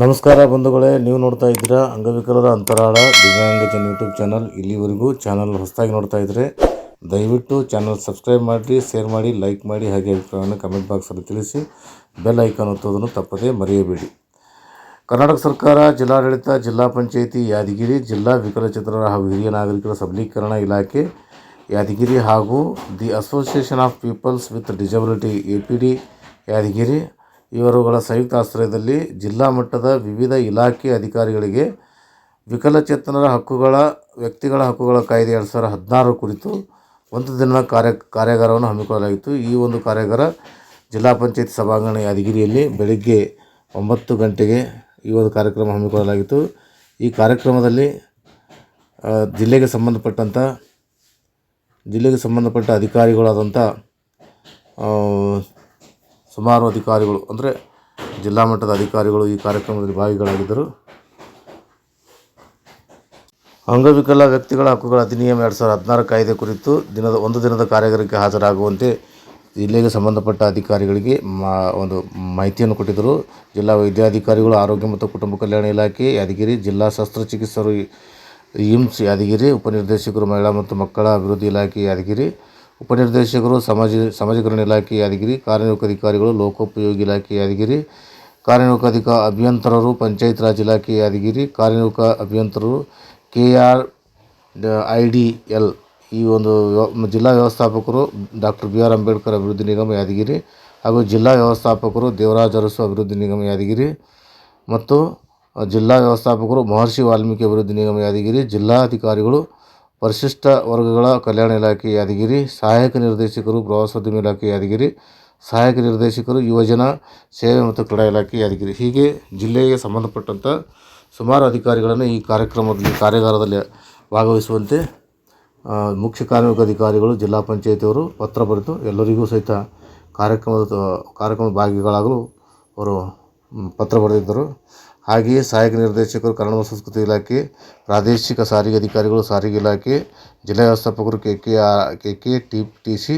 ನಮಸ್ಕಾರ ಬಂಧುಗಳೇ, ನೀವು ನೋಡ್ತಾ ಇದ್ದೀರಾ ಅಂಗವಿಕಲರ ಅಂತರಾಳ ದಿವ್ಯಾಂಗಜನ್ ಯೂಟ್ಯೂಬ್ ಚಾನಲ್. ಇಲ್ಲಿವರೆಗೂ ಚಾನಲ್ ಹೊಸದಾಗಿ ನೋಡ್ತಾ ಇದ್ದರೆ ದಯವಿಟ್ಟು ಚಾನಲ್ ಸಬ್ಸ್ಕ್ರೈಬ್ ಮಾಡಿ ಶೇರ್ ಮಾಡಿ, ಲೈಕ್ ಮಾಡಿ, ಹಾಗೆ ಅಭಿಪ್ರಾಯವನ್ನು ಕಮೆಂಟ್ ಬಾಕ್ಸಲ್ಲಿ ತಿಳಿಸಿ ಬೆಲ್ ಐಕಾನ್ ಒತ್ತೋದನ್ನು ತಪ್ಪದೇ ಮರೆಯಬೇಡಿ. ಕರ್ನಾಟಕ ಸರ್ಕಾರ, ಜಿಲ್ಲಾಡಳಿತ, ಜಿಲ್ಲಾ ಪಂಚಾಯಿತಿ, ಯಾದಗಿರಿ, ಜಿಲ್ಲಾ ವಿಕಲಚೇತನರ ಹಾಗೂ ಹಿರಿಯ ನಾಗರಿಕರ ಸಬಲೀಕರಣ ಇಲಾಖೆ, ಯಾದಗಿರಿ ಹಾಗೂ the association of peoples with disability A P D Yadgir ಇವರುಗಳ ಸಂಯುಕ್ತ ಆಶ್ರಯದಲ್ಲಿ ಜಿಲ್ಲಾ ಮಟ್ಟದ ವಿವಿಧ ಇಲಾಖೆ ಅಧಿಕಾರಿಗಳಿಗೆ ವಿಕಲಚೇತನರ ಹಕ್ಕುಗಳ, ವ್ಯಕ್ತಿಗಳ ಹಕ್ಕುಗಳ ಕಾಯ್ದೆ ಎರಡು ಸಾವಿರ ಹದಿನಾರು ಕುರಿತು ಒಂದು ದಿನ ಕಾರ್ಯ, ಕಾರ್ಯಾಗಾರವನ್ನು ಹಮ್ಮಿಕೊಳ್ಳಲಾಗಿತ್ತು. ಈ ಒಂದು ಕಾರ್ಯಾಗಾರ ಜಿಲ್ಲಾ ಪಂಚಾಯತ್ ಸಭಾಂಗಣ ಯಾದಗಿರಿಯಲ್ಲಿ ಬೆಳಗ್ಗೆ ಒಂಬತ್ತು ಗಂಟೆಗೆ ಈ ಒಂದು ಕಾರ್ಯಕ್ರಮ ಹಮ್ಮಿಕೊಳ್ಳಲಾಗಿತ್ತು. ಈ ಕಾರ್ಯಕ್ರಮದಲ್ಲಿ ಜಿಲ್ಲೆಗೆ ಸಂಬಂಧಪಟ್ಟಂಥ ಜಿಲ್ಲೆಗೆ ಸಂಬಂಧಪಟ್ಟ ಅಧಿಕಾರಿಗಳಾದಂಥ ಸುಮಾರು ಅಧಿಕಾರಿಗಳು ಅಂದರೆ ಜಿಲ್ಲಾ ಮಟ್ಟದ ಅಧಿಕಾರಿಗಳು ಈ ಕಾರ್ಯಕ್ರಮದಲ್ಲಿ ಭಾಗಿಗಳಾಗಿದ್ದರು ಅಂಗವಿಕಲ ವ್ಯಕ್ತಿಗಳ ಹಕ್ಕುಗಳ ಅಧಿನಿಯಮ ಎರಡು ಸಾವಿರದ ಹದಿನಾರು ಕಾಯ್ದೆ ಕುರಿತು ದಿನದ ಒಂದು ದಿನದ ಕಾರ್ಯಾಗಾರಕ್ಕೆ ಹಾಜರಾಗುವಂತೆ ಜಿಲ್ಲೆಗೆ ಸಂಬಂಧಪಟ್ಟ ಅಧಿಕಾರಿಗಳಿಗೆ ಮಾ ಒಂದು ಮಾಹಿತಿಯನ್ನು ಕೊಟ್ಟಿದ್ದರು ಜಿಲ್ಲಾ ವೈದ್ಯಾಧಿಕಾರಿಗಳು ಆರೋಗ್ಯ ಮತ್ತು ಕುಟುಂಬ ಕಲ್ಯಾಣ ಇಲಾಖೆ ಯಾದಗಿರಿ ಜಿಲ್ಲಾ ಶಸ್ತ್ರಚಿಕಿತ್ಸರು ಇಮ್ಸ್ ಯಾದಗಿರಿ ಉಪನಿರ್ದೇಶಕರು ಮಹಿಳಾ ಮತ್ತು ಮಕ್ಕಳ ಅಭಿವೃದ್ಧಿ ಇಲಾಖೆ ಯಾದಗಿರಿ ಉಪನಿರ್ದೇಶಕರು, ಸಮಾಜ ಸಮಾಜೀಕರಣ ಇಲಾಖೆ ಯಾದಗಿರಿ ಕಾರ್ಯನಿರ್ವಾಹಕ ಅಧಿಕಾರಿಗಳು, ಲೋಕೋಪಯೋಗಿ ಇಲಾಖೆ ಯಾದಗಿರಿ ಕಾರ್ಯನಿರ್ವಾಹಕ ಅಧಿಕ ಅಭಿಯಂತರರು, ಪಂಚಾಯತ್ ರಾಜ್ ಇಲಾಖೆ ಯಾದಗಿರಿ ಕಾರ್ಯನಿರ್ವಾಹಕ ಅಭಿಯಂತರರು K R I D L ಈ ಒಂದು ಜಿಲ್ಲಾ ವ್ಯವಸ್ಥಾಪಕರು, ಡಾಕ್ಟರ್ ಬಿ ಆರ್ ಅಂಬೇಡ್ಕರ್ ಅಭಿವೃದ್ಧಿ ನಿಗಮ ಯಾದಗಿರಿ ಹಾಗೂ ಜಿಲ್ಲಾ ವ್ಯವಸ್ಥಾಪಕರು ದೇವರಾಜ ಅರಸು ಅಭಿವೃದ್ಧಿ ನಿಗಮ ಯಾದಗಿರಿ ಮತ್ತು ಜಿಲ್ಲಾ ವ್ಯವಸ್ಥಾಪಕರು ಮಹರ್ಷಿ ವಾಲ್ಮೀಕಿ ಅಭಿವೃದ್ಧಿ ನಿಗಮ ಯಾದಗಿರಿ ಜಿಲ್ಲಾಧಿಕಾರಿಗಳು ಪರಿಶಿಷ್ಟ ವರ್ಗಗಳ ಕಲ್ಯಾಣ ಇಲಾಖೆ ಯಾದಗಿರಿ, ಸಹಾಯಕ ನಿರ್ದೇಶಕರು ಪ್ರವಾಸೋದ್ಯಮ ಇಲಾಖೆ ಯಾದಗಿರಿ, ಸಹಾಯಕ ನಿರ್ದೇಶಕರು ಯುವಜನ ಸೇವೆ ಮತ್ತು ಕ್ರೀಡಾ ಇಲಾಖೆ ಯಾದಗಿರಿ. ಹೀಗೆ ಜಿಲ್ಲೆಗೆ ಸಂಬಂಧಪಟ್ಟಂಥ ಸುಮಾರು ಅಧಿಕಾರಿಗಳನ್ನು ಈ ಕಾರ್ಯಕ್ರಮದಲ್ಲಿ, ಕಾರ್ಯಾಗಾರದಲ್ಲಿ ಭಾಗವಹಿಸುವಂತೆ ಮುಖ್ಯ ಕಾರ್ಮಿಕ ಅಧಿಕಾರಿಗಳು, ಜಿಲ್ಲಾ ಪಂಚಾಯತಿಯವರು ಪತ್ರ ಬರೆದು ಎಲ್ಲರಿಗೂ ಸಹಿತ ಕಾರ್ಯಕ್ರಮದ ಕಾರ್ಯಕ್ರಮದ ಭಾಗಿಗಳಾಗಲು ಅವರು ಪತ್ರ ಬರೆದಿದ್ದರು. ಹಾಗೆಯೇ ಸಹಾಯಕ ನಿರ್ದೇಶಕರು ಕನ್ನಡ ಮತ್ತು ಸಂಸ್ಕೃತಿ ಇಲಾಖೆ, ಪ್ರಾದೇಶಿಕ ಸಾರಿಗೆ ಅಧಿಕಾರಿಗಳು, ಸಾರಿಗೆ ಇಲಾಖೆ, ಜಿಲ್ಲಾ ವ್ಯವಸ್ಥಾಪಕರು, K K K K T T C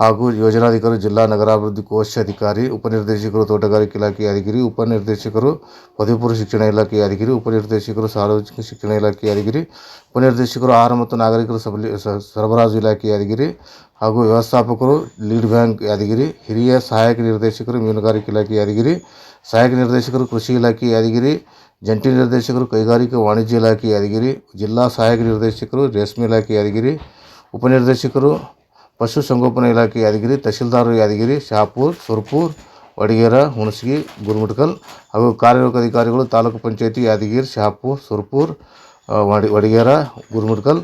ಹಾಗೂ ಯೋಜನಾಧಿಕಾರಿ ಜಿಲ್ಲಾ ನಗರಾಭಿವೃದ್ಧಿ ಕೋಶ ಅಧಿಕಾರಿ, ಉಪನಿರ್ದೇಶಕರು, ತೋಟಗಾರಿಕೆ ಇಲಾಖೆ ಯಾದಗಿರಿ ಉಪನಿರ್ದೇಶಕರು ಪದವಿಪೂರ್ವ ಶಿಕ್ಷಣ ಇಲಾಖೆ ಯಾದಗಿರಿ ಉಪನಿರ್ದೇಶಕರು, ಸಾರ್ವಜನಿಕ ಶಿಕ್ಷಣ ಇಲಾಖೆ ಯಾದಗಿರಿ ಉಪನಿರ್ದೇಶಕರು, ಆಹಾರ ಮತ್ತು ನಾಗರಿಕರ, ಸಬಲಿ ಸರಬರಾಜು ಇಲಾಖೆ ಯಾದಗಿರಿ ಹಾಗೂ ವ್ಯವಸ್ಥಾಪಕರು, ಲೀಡ್ ಬ್ಯಾಂಕ್ ಯಾದಗಿರಿ ಹಿರಿಯ ಸಹಾಯಕ ನಿರ್ದೇಶಕರು, ಮೀನುಗಾರಿಕೆ ಇಲಾಖೆ ಯಾದಗಿರಿ ಸಹಾಯಕ ನಿರ್ದೇಶಕರು, ಕೃಷಿ ಇಲಾಖೆ ಯಾದಗಿರಿ ಜಂಟಿ ನಿರ್ದೇಶಕರು, ಕೈಗಾರಿಕಾ ವಾಣಿಜ್ಯ ಇಲಾಖೆ ಯಾದಗಿರಿ ಜಿಲ್ಲಾ ಸಹಾಯಕ ನಿರ್ದೇಶಕರು, ರೇಷ್ಮೆ ಇಲಾಖೆ ಯಾದಗಿರಿ ಉಪನಿರ್ದೇಶಕರು ಪಶು ಸಂಗೋಪನಾ ಇಲಾಖೆ ಯಾದಗಿರಿ, ತಹಶೀಲ್ದಾರ್ ಯಾದಗಿರಿ ಶಹಾಪುರ್ ಸುರ್ಪುರ್, ವಡಗೇರ, ಹುಣಸಗಿ, ಗುರುಮುಟ್ಕಲ್ ಹಾಗೂ ಕಾರ್ಯನಿರ್ವಾಹಕ ಅಧಿಕಾರಿಗಳು, ತಾಲೂಕು ಪಂಚಾಯತಿ ಯಾದಗಿರಿ ಶಹಾಪುರ್ ಸುರ್ಪುರ್ ವಡಿ, ವಡಗೇರ, ಗುರುಮುಟ್ಕಲ್,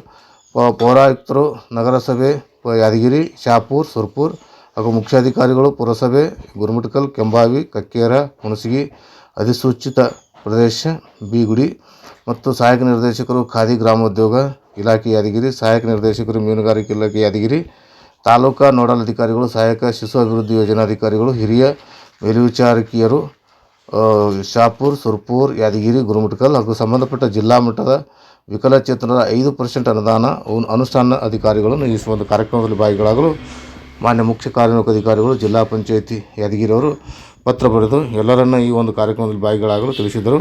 ಪ- ಪೌರಾಯುಕ್ತರು, ನಗರಸಭೆ ಯಾದಗಿರಿ ಶಹಾಪುರ್ ಸುರ್ಪುರ್ ಹಾಗೂ ಮುಖ್ಯಾಧಿಕಾರಿಗಳು, ಪುರಸಭೆ, ಗುರುಮುಟ್ಕಲ್, ಕೆಂಬಾವಿ, ಕಕ್ಕೇರ, ಹುಣಸಗಿ, ಅಧಿಸೂಚಿತ ಪ್ರದೇಶ, ಬಿಗುಡಿ ಮತ್ತು ಸಹಾಯಕ ನಿರ್ದೇಶಕರು, ಖಾದಿ ಗ್ರಾಮೋದ್ಯೋಗ ಇಲಾಖೆ ಯಾದಗಿರಿ, ಸಹಾಯಕ ನಿರ್ದೇಶಕರು, ಮೀನುಗಾರಿಕೆ ಇಲಾಖೆ ಯಾದಗಿರಿ ತಾಲೂಕಾ ನೋಡಲ್ ಅಧಿಕಾರಿಗಳು, ಸಹಾಯಕ ಶಿಶು ಅಭಿವೃದ್ಧಿ ಯೋಜನಾಧಿಕಾರಿಗಳು ಹಿರಿಯ ಮೇಲ್ವಿಚಾರಕಿಯರು ಶಾಪುರ್, ಸುರ್ಪುರ್, ಯಾದಗಿರಿ, ಗುರುಮುಟ್ಕಲ್ ಹಾಗೂ ಸಂಬಂಧಪಟ್ಟ ಜಿಲ್ಲಾ ಮಟ್ಟದ ವಿಕಲಚೇತನರ ಐದು ಪರ್ಸೆಂಟ್ ಅನುದಾನ ಅನು- ಅನುಷ್ಠಾನ ಅಧಿಕಾರಿಗಳನ್ನು ಈ ಒಂದು ಕಾರ್ಯಕ್ರಮದಲ್ಲಿ ಭಾಗಿಗಳಾಗಲು ಮಾನ್ಯ ಮುಖ್ಯ ಕಾರ್ಯನಿರ್ವಾಹಕ ಅಧಿಕಾರಿಗಳು, ಜಿಲ್ಲಾ ಪಂಚಾಯಿತಿ ಯಾದಗಿರಿ ಅವರು ಪತ್ರ ಬರೆದು ಎಲ್ಲರನ್ನು ಈ ಒಂದು ಕಾರ್ಯಕ್ರಮದಲ್ಲಿ ಭಾಗಿಗಳಾಗಲು ತಿಳಿಸಿದರು.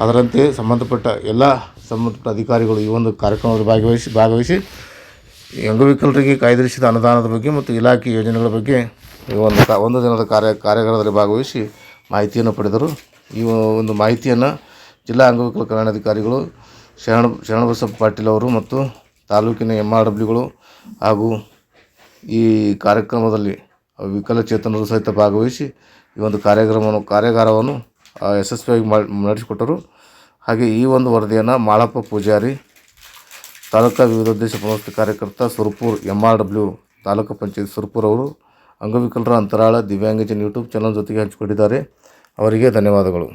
ಅದರಂತೆ ಸಂಬಂಧಪಟ್ಟ ಎಲ್ಲ ಸಂಬಂಧಪಟ್ಟ ಅಧಿಕಾರಿಗಳು ಈ ಒಂದು ಕಾರ್ಯಕ್ರಮದಲ್ಲಿ ಭಾಗವಹಿಸಿ ಭಾಗವಹಿಸಿ ಈ ಅಂಗವಿಕಲರಿಗೆ ಕಾಯ್ದಿರಿಸಿದ ಅನುದಾನದ ಬಗ್ಗೆ ಮತ್ತು ಇಲಾಖೆ ಯೋಜನೆಗಳ ಬಗ್ಗೆ ಈ ಒಂದು ಕ- ಒಂದು ದಿನದ ಕಾರ್ಯ, ಕಾರ್ಯಾಗಾರದಲ್ಲಿ ಭಾಗವಹಿಸಿ ಮಾಹಿತಿಯನ್ನು ಪಡೆದರು. ಈ ಒಂದು ಮಾಹಿತಿಯನ್ನು ಜಿಲ್ಲಾ ಅಂಗವಿಕಲ ಕಲ್ಯಾಣಾಧಿಕಾರಿಗಳು ಶರಣ, ಶರಣಬಸಪ್ಪ ಪಾಟೀಲ್ ಅವರು ಮತ್ತು ತಾಲೂಕಿನ ಎಂ ಆರ್ ಡಬ್ಲ್ಯೂಗಳು ಹಾಗೂ ಈ ಕಾರ್ಯಕ್ರಮದಲ್ಲಿ ವಿಕಲಚೇತನರು ಸಹಿತ ಭಾಗವಹಿಸಿ ಈ ಒಂದು ಕಾರ್ಯಕ್ರಮವನ್ನು, ಕಾರ್ಯಾಗಾರವನ್ನು ಯಶಸ್ವಿಯಾಗಿ ಮಾಡಿ ನಡೆಸಿಕೊಟ್ಟರು. ಹಾಗೆ ಈ ಒಂದು ವರದಿಯನ್ನು ಮಾಳಪ್ಪ ಪೂಜಾರಿ ತಾಲೂಕಾ ವಿವಿಧೋದ್ದೇಶ ಪುನರ್ವಸತಿ ಕಾರ್ಯಕರ್ತ ಸುರಪುರ್ ಎಂ ಆರ್ ಡಬ್ಲ್ಯೂ ತಾಲೂಕು ಪಂಚಾಯತ್ ಸುರಪುರ್ ಅವರು ಅಂಗವಿಕಲರ ಅಂತರಾಳ ದಿವ್ಯಾಂಗಜನ್ ಯೂಟ್ಯೂಬ್ ಚಾನಲ್ ಜೊತೆಗೆ ಹಂಚಿಕೊಂಡಿದ್ದಾರೆ. ಅವರಿಗೆ ಧನ್ಯವಾದಗಳು.